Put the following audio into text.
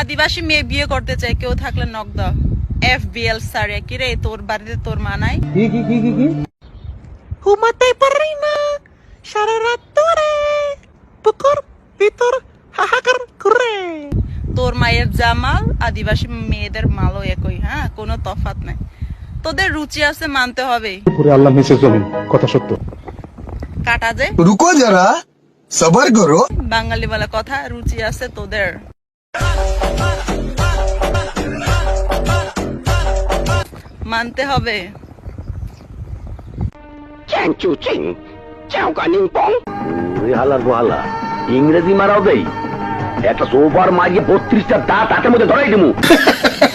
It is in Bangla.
আদিবাসী মেয়ে বিয়ে করতে চাই কেউ থাকলে নক দাও। এফ বিএল সারে কি রে তোর বাড়িতে তোর মানাই পারি না সারা রাত পুকুর ভিতর হাহাকার করে তোর মায়ের জামাল আদিবাসী মেয়েদের মালও একই হ্যাঁ? কোনো তফাত নাই। তোদের রুচি আছে মানতে হবে। পুরো আল্লাহ কথা সত্য। কাটা যে। রুকো যারা সবার করো। বাঙালি বলা কথা রুচি আছে তোদের। মানতে হবে। ইংরেজি মারাও দেই। একটা সোফার মারিয়ে বত্রিশটা দাঁত হাতের মধ্যে ধরাই দিমু।